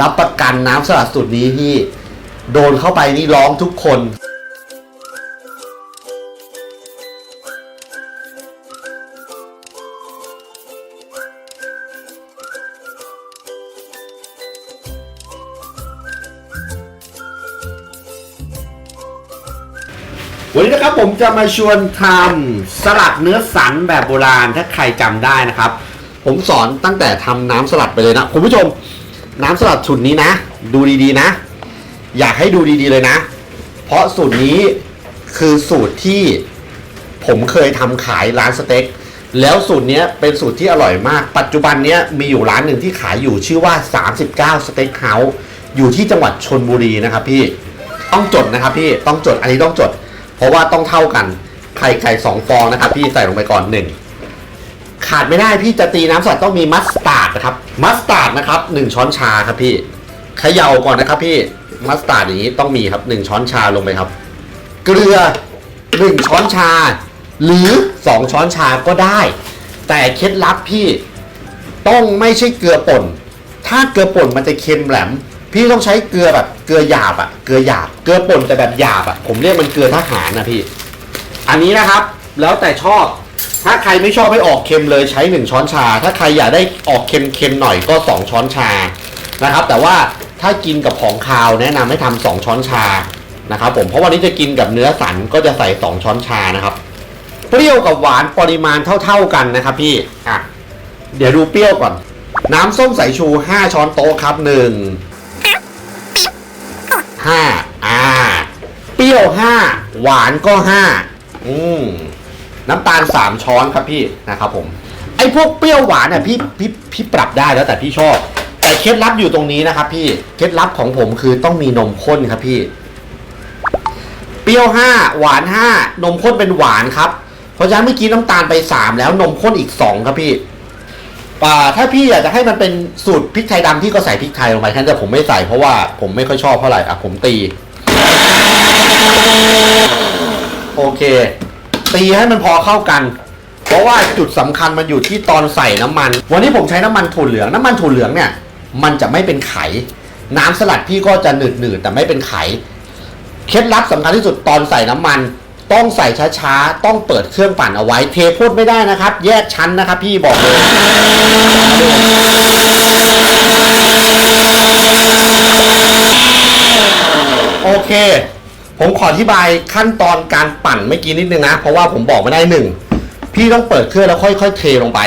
รับประกันน้ำสลัดสูตรนี้พี่ โดนเข้าไปนี่ร้องทุกคน วันนี้นะครับผมจะมาชวนทำสลัดเนื้อสันแบบโบราณถ้าใครจำได้นะครับ ผมสอนตั้งแต่ทำน้ำสลัดไปเลยนะ คุณผู้ชม น้ำสลัดสูตรนี้นะ ดูดีๆนะ อยากให้ดูดีๆเลยนะ เพราะสูตรนี้คือสูตรที่ผมเคยทำขายร้านสเต็กแล้วสูตรนี้เป็นสูตรที่อร่อยมาก ปัจจุบันนี้มีอยู่ร้านหนึ่งที่ขายอยู่ชื่อว่า 39 สเต็กเฮาส์อยู่ที่จังหวัดชนบุรีนะครับพี่ต้องจดนะครับพี่ต้องจดอันนี้ต้องจด เพราะว่าต้องเท่ากันไข่ไก่สองฟองนะครับพี่ใส่ลงไปก่อนหนึ่ง ขาดไม่ได้พี่จะตีน้ำสลัดต้องมีมัสตาร์ดนะครับ มัสตาร์ดนะครับหนึ่งช้อนชาครับพี่เขย่าก่อนนะครับพี่มัสตาร์ดอย่างนี้ต้องมีครับหนึ่งช้อนชาลงไปครับ เกลือหนึ่งช้อนชา หรือสองช้อนชาก็ได้ แต่เคล็ดลับพี่ต้องไม่ใช่เกลือป่น ถ้าเกลือป่นมันจะเค็มแหลม พี่ต้องใช้เกลือแบบเกลือหยาบอะเกลือหยาบ เกลือป่นแต่แบบหยาบอะผมเรียกมันเกลือทหารนะพี่ อันนี้นะครับ แล้วแต่ชอบ ถ้าใครไม่ชอบให้ออกเค็มเลยใช้หนึ่งช้อนชา ถ้าใครอยากได้ออกเค็มๆหน่อยก็สองช้อนชานะครับ แต่ว่าถ้ากินกับของคาวแนะนำให้ทำสองช้อนชานะครับ ผมเพราะวันนี้จะกินกับเนื้อสันก็จะใส่สองช้อนชานะครับ เปรี้ยวกับหวานปริมาณเท่า ๆกันนะครับ พี่อะเดี๋ยวดูเปรี้ยวก่อน น้ำส้มสายชู5ช้อนโต๊ะครับหนึ่งห้าอ่า เปรี้ยว5หวานก็5อืม น้ำตาล 3 ช้อนครับพี่นะครับผมไอ้พวกเปรี้ยวหวานเนี่ยพี่พี่พี่ปรับได้แล้วแต่พี่ชอบ แต่เคล็ดลับอยู่ตรงนี้นะครับพี่เคล็ดลับของผมคือต้องมีนมข้นครับพี่ เปรี้ยว5หวาน5นมข้นเป็นหวานครับ เพราะฉะนั้นเมื่อกี้น้ำตาลไป 3 แล้วนมข้นอีก 2 ครับพี่ป่าถ้าพี่อยากจะให้มันเป็นสูตรพริกไทยดำพี่ก็ใส่พริกไทยลงไปแค่นั้นแต่ผมไม่ใส่เพราะว่าผมไม่ค่อยชอบเท่าไหร่อะผมตี โอเค ตีให้มันพอเข้ากัน เพราะว่าจุดสำคัญมันอยู่ที่ตอนใส่น้ำมัน วันนี้ผมใช้น้ำมันถั่วเหลืองน้ำมันถั่วเหลืองเนี่ยมันจะไม่เป็นไข น้ำสลัดพี่ก็จะหนืดหนืดๆแต่ไม่เป็นไข เคล็ดลับสำคัญที่สุดตอนใส่น้ำมัน ต้องใส่ช้าๆ ต้องเปิดเครื่องปั่นเอาไว้ เทพูดไม่ได้นะครับ แยกชั้นนะครับพี่บอกเลยโอเค ผมขออธิบายขั้นตอนการปั่นเมื่อกี้นิดนึงนะ เพราะว่าผมบอกไม่ได้หนึ่งพี่ต้องเปิดเครื่องแล้วค่อยๆเทลงไป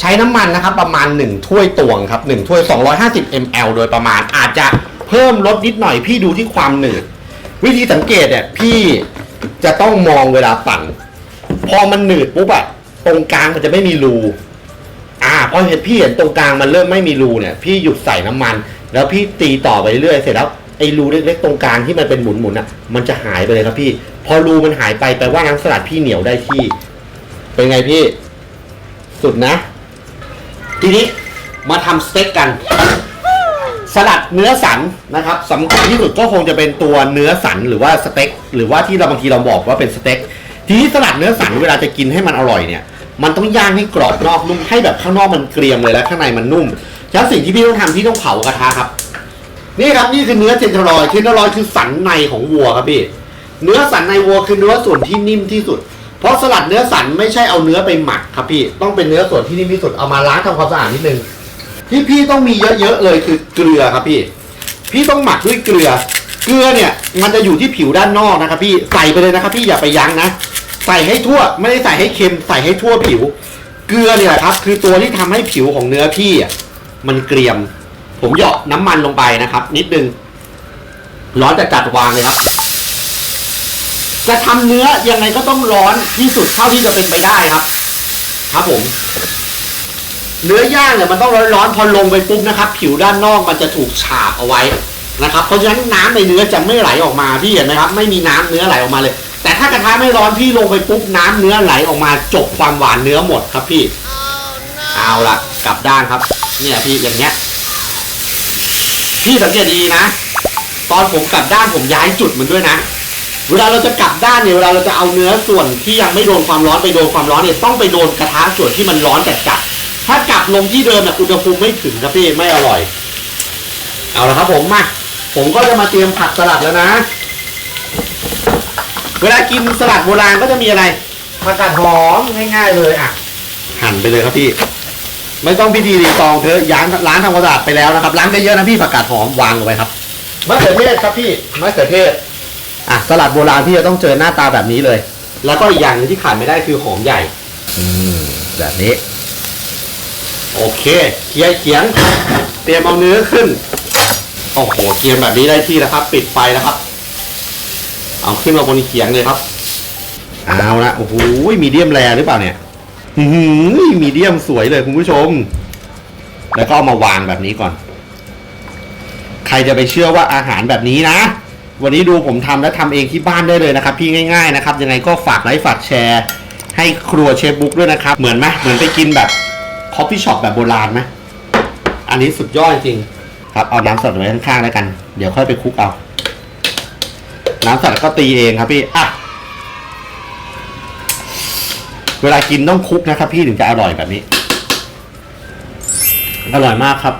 ใช้น้ำมันนะครับ ประมาณ 1 ถ้วยตวงครับ1ถ้วย 250 ml โดยประมาณอาจจะเพิ่มลดนิดหน่อย พี่ดูที่ความหนืด วิธีสังเกตเนี่ยพี่จะต้องมองเวลาปั่น พอมันหนืดปุ๊บอะตรงกลางมันจะไม่มีรูอ่าพอเห็นพี่เห็นตรงกลางมันเริ่มไม่มีรูเนี่ย พี่หยุดใส่น้ำมัน แล้วพี่ตีต่อไปเรื่อยเสร็จแล้ว ไอ้รูเล็กๆตรงกลางที่มันเป็นหมุนๆอะ มันจะหายไปเลยครับพี่ พอรูมันหายไปแปลว่าน้ำสลัดพี่เหนียวได้ที่ เป็นไงพี่ สุดนะ ทีนี้มาทำสเต็กกัน สลัดเนื้อสันนะครับสำคัญที่สุดก็คงจะเป็นตัวเนื้อสันหรือว่าสเต็กหรือว่าที่เราบางทีเราบอกว่าเป็นสเต็กทีนี้สลัดเนื้อสันเวลาจะกินให้มันอร่อยเนี่ย มันต้องย่างให้กรอบนอกนุ่มให้แบบข้างนอกมันเกรียมเลยแล้วข้างในมันนุ่มฉะนั้นสิ่งที่พี่ต้องทำพี่ต้องเผากระทะครับ นี่ครับนี่คือเนื้อเทนทรอยเทนทรอยคือสันในของวัวครับพี่ เนื้อสันในวัวคือเนื้อส่วนที่นิ่มที่สุด เพราะสลัดเนื้อสันไม่ใช่เอาเนื้อไปหมักครับพี่ ต้องเป็นเนื้อส่วนที่นิ่มที่สุด เอามาล้างทำความสะอาดนิดนึง ที่พี่ต้องมีเยอะๆเลยคือเกลือครับพี่ พี่ต้องหมักด้วยเกลือ เกลือเนี่ยมันจะอยู่ที่ผิวด้านนอกนะครับพี่ ใส่ไปเลยนะครับพี่อย่าไปยั้งนะ ใส่ให้ทั่ว ไม่ได้ใส่ให้เค็ม ใส่ให้ทั่วผิว เกลือเนี่ยครับ คือตัวที่ทำให้ผิวของเนื้อพี่มันเกรียม ผมหยอกน้ำมันลงไปนะครับ นิดนึง ร้อนจะจัดวางเลยครับ จะทำเนื้อยังไงก็ต้องร้อนที่สุดเท่าที่จะเป็นไปได้ครับ ครับผม เนื้อย่างเนี่ยมันต้องร้อนๆพอลงไปปุ๊บนะครับ ผิวด้านนอกมันจะถูกฉาบเอาไว้นะครับ เพราะฉะนั้นน้ำในเนื้อจะไม่ไหลออกมาพี่เห็นไหมครับ ไม่มีน้ำเนื้อไหลออกมาเลย แต่ถ้ากระทะไม่ร้อนพี่ลงไปปุ๊บน้ำเนื้อไหลออกมาจบความหวานเนื้อหมดครับพี่เอาละกลับด้านครับ เนี่ยพี่อย่างเงี้ย พี่สังเกตดีนะ ตอนผมกลับด้านผมย้ายจุดมันด้วยนะ เวลาเราจะกลับด้านเนี่ยเวลาเราจะเอาเนื้อส่วนที่ยังไม่โดนความร้อนไปโดนความร้อนเนี่ยต้องไปโดนกระทะส่วนที่มันร้อนจัดจัดๆถ้ากลับลงที่เดิมเนี่ยอุณหภูมิไม่ถึงครับพี่ไม่อร่อย เอาละครับผมมาผมก็จะมาเตรียมผักสลัดแล้วนะ เวลากินสลัดโบราณก็จะมีอะไรผักกาดหอมง่าย ๆ เลยอะหั่นไปเลยครับพี่ ไม่ต้องพิธีรีตองเธอะย้านร้านทำความสะอาดไปแล้วนะครับล้างได้เยอะนะพี่ผักกาดหอมวางลงไปครับมะเขือเทศครับพี่มะเขือเทศอะสลัดโบราณพี่จะต้องเจอหน้าตาแบบนี้เลย แล้วก็อีกอย่างหนึงที่ขาดไม่ได้คือหอมใหญ่ อืมแบบนี้ โอเคเคลียร์เขียง เตรียมเอาเนื้อขึ้น โอ้โหเกียงแบบนี้ได้ที่แล้วครับ ปิดไฟแล้วครับ เอาขึ้นมาบนเขียงเลยครับ เอาละโอ้โหมีเดียมแรหรือเปล่าเนี่ยหื มมีเดียมสวยเลยคุณผู้ชม แล้วก็เอามาวางแบบนี้ก่อน ใครจะไปเชื่อว่าอาหารแบบนี้นะ วันนี้ดูผมทำและทำเองที่บ้านได้เลยนะครับ พี่ง่าย ๆ นะครับ ยังไงก็ฝากไลค์ฝากแชร์ ให้ครัวเชฟบุ๊กด้วยนะครับ เหมือนไหมเหมือนไปกินแบบคอฟฟี่ช็อปแบบโบราณไหมอันนี้สุดยอดจริง ครับ เอาน้ำสดไว้ข้างๆแล้วกัน เดี๋ยวค่อยไปคลุกเอา น้ำสดก็ตีเองครับพี่ อะ เวลากินต้องคลุกนะครับ พี่ถึงจะอร่อยแบบนี้ อร่อยมากครับ